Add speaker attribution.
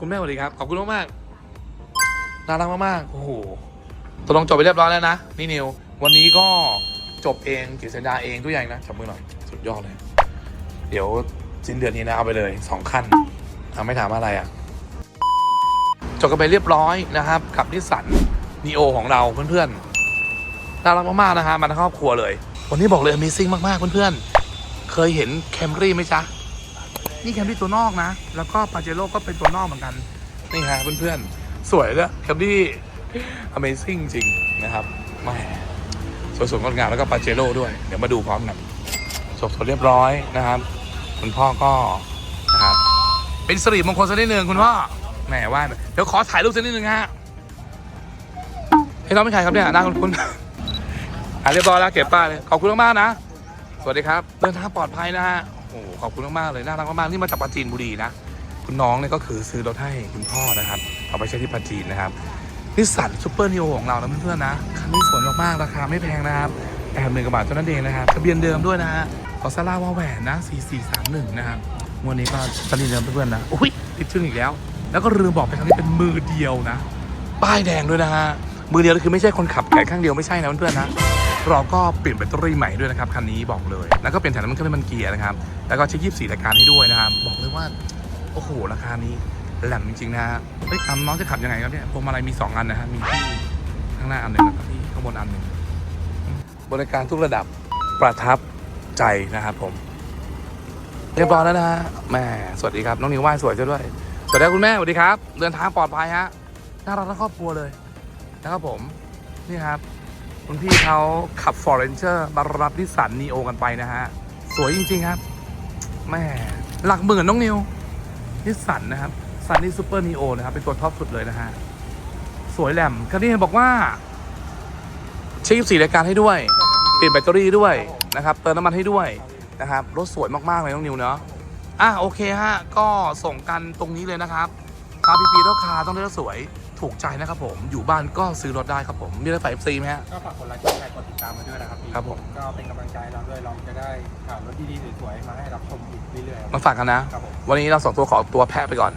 Speaker 1: คุณแม่สวัสดีครับ ขอบคุณมากๆน่ารักมากๆ โอ้โหตกลงจบไปเรียบร้อยแล้วนะ นี่นิว วันนี้ก็จบเองเขียนสัญญาเองทุกอย่างนะจับมือหน่อย สุดยอดเลย เดี๋ยวสิ้นเดือนนี้นะเอาไปเลยสองขั้นเอาไม่ถามอะไรอะ จบกันไปเรียบร้อยนะครับ กับนิสสันนีโอของเราเพื่อนๆ น่ารักมากๆนะฮะมาทั้งครอบครัวเลย วันนี้บอกเลย Amazing มากๆเพื่อนๆ เคยเห็นแคมรี่ไหมจ๊ะ นี่แคมรี่ตัวนอกนะ แล้วก็ปาเจโร่ก็เป็นตัวนอกเหมือนกัน นี่ฮะเพื่อนๆ สวยเลยแคมรี่ Amazing จริงนะครับแหม่สวยๆงดงามแล้วก็ปาเจโร่ด้วย เดี๋ยวมาดูพร้อมกันจบสดเรียบร้อยนะครับ คุณพ่อก็นะครับเป็นสิริมงคลสักนิดนึงคุณพ่อแหมว่าหน่อยเดี๋ยวขอถ่ายรูปสักนิดนึงฮะให้น้องเป็นใครครับเนี่ยหน้าคุณคุณอะเรียบร้อยแล้วเก็บป้ายเลยขอบคุณมากๆนะ สวัสดีครับ เดินทางปลอดภัยนะฮะ โอ้โหขอบคุณมากๆเลยน่ารักมากๆนี่มาจากปราจีนบุรีนะคุณน้องเนี่ยก็คือซื้อรถให้คุณพ่อนะครับเอาไปใช้ที่ปราจีนนะครับนิสสันซูเปอร์นิโอของเรานะเพื่อนๆนะคันนี้สวยมากๆราคาไม่แพงนะครับแอบหนึ่งกว่าบาทเท่านั้นเองนะครับทะเบียนเดิมด้วยนะฮะขอซาร่าวาแหวนนะ4431นะครับงวันนี้ก็สนิทเดิมเพื่อนๆนะอุ้ยติดชึ่งอีกแล้ว แล้วก็ลืมบอกไปครั้งนี้เป็นมือเดียวนะ ป้ายแดงด้วยนะฮะมือเดียวคือไม่ใช่คนขับแขนข้างเดียวไม่ใช่นะเพื่อนๆนะ เราก็เปลี่ยนแบตเตอรี่ใหม่ด้วยนะครับคันนี้บอกเลย แล้วก็เปลี่ยนแถมน้ำมันเครื่องน้มันเกียร์นะครับ แล้วก็เช็คยี่สี่รายการให้ด้วยนะครับ บอกเลยว่า โอ้โห ราคานี้แหลมจริงๆนะฮะเฮ้ยอำน้องจะขับยังไงครับเนี่ยพวงมาลัยมีสองอันนะฮะ มีที่ข้างหน้าอันหนึ่งแล้วก็ที่ข้างบนอันหนึ่ง บริการทุกระดับประทับใจนะครับผม เรียบร้อยแล้วนะฮะแม่สวัสดีครับ น้องนิวไหว้สวยเจ้าด้วย สวัสดีคุณแม่สวัสดีครับ เดินทางปลอดภัยฮะ น่ารักทั้งครอบครัวเลยนะครับผม นี่ครับ คุณพี่เขาขับ f o r e n g e r มารับนิสสันนีโอกันไปนะฮะ สวยจริง ๆ ครับแม่หลักหมื่นน้องนิวนิสสันนะครับซันนี่ซูเปอร์นีโอนะครับ เป็นตัวท็อปสุดเลยนะฮะ สวยแหลมคันนี้เห็นบอกว่าเช็คสี่รายการให้ด้วย เปลี่ยนแบตเตอรี่ด้วยนะครับ เติมน้ำมันให้ด้วยนะครับ รถสวยมาก ๆ เลยน้องนิวเนาะอะโอเคฮะ ก็ส่งกันตรงนี้เลยนะครับ คาพีพีรถคาต้องได้รถสวยถูกใจนะครับผม อยู่บ้านก็ซื้อรถได้ครับผม มีอะไรฝากเอฟซีไหมฮะ
Speaker 2: ก็ฝากกดไลค์กดแชร์กดติดตามมาด้วยนะครับพี่
Speaker 1: ครับผม
Speaker 2: ก็เป็นกำลังใจให้เราด้วยเราจะได้ข่าวรถดีๆสวยๆมาให้รับชมอีกเรื่อยๆ
Speaker 1: มาฝากกันนะ
Speaker 2: ครับผม
Speaker 1: วันนี้เราสองตัวขอตัวแพะไปก่อน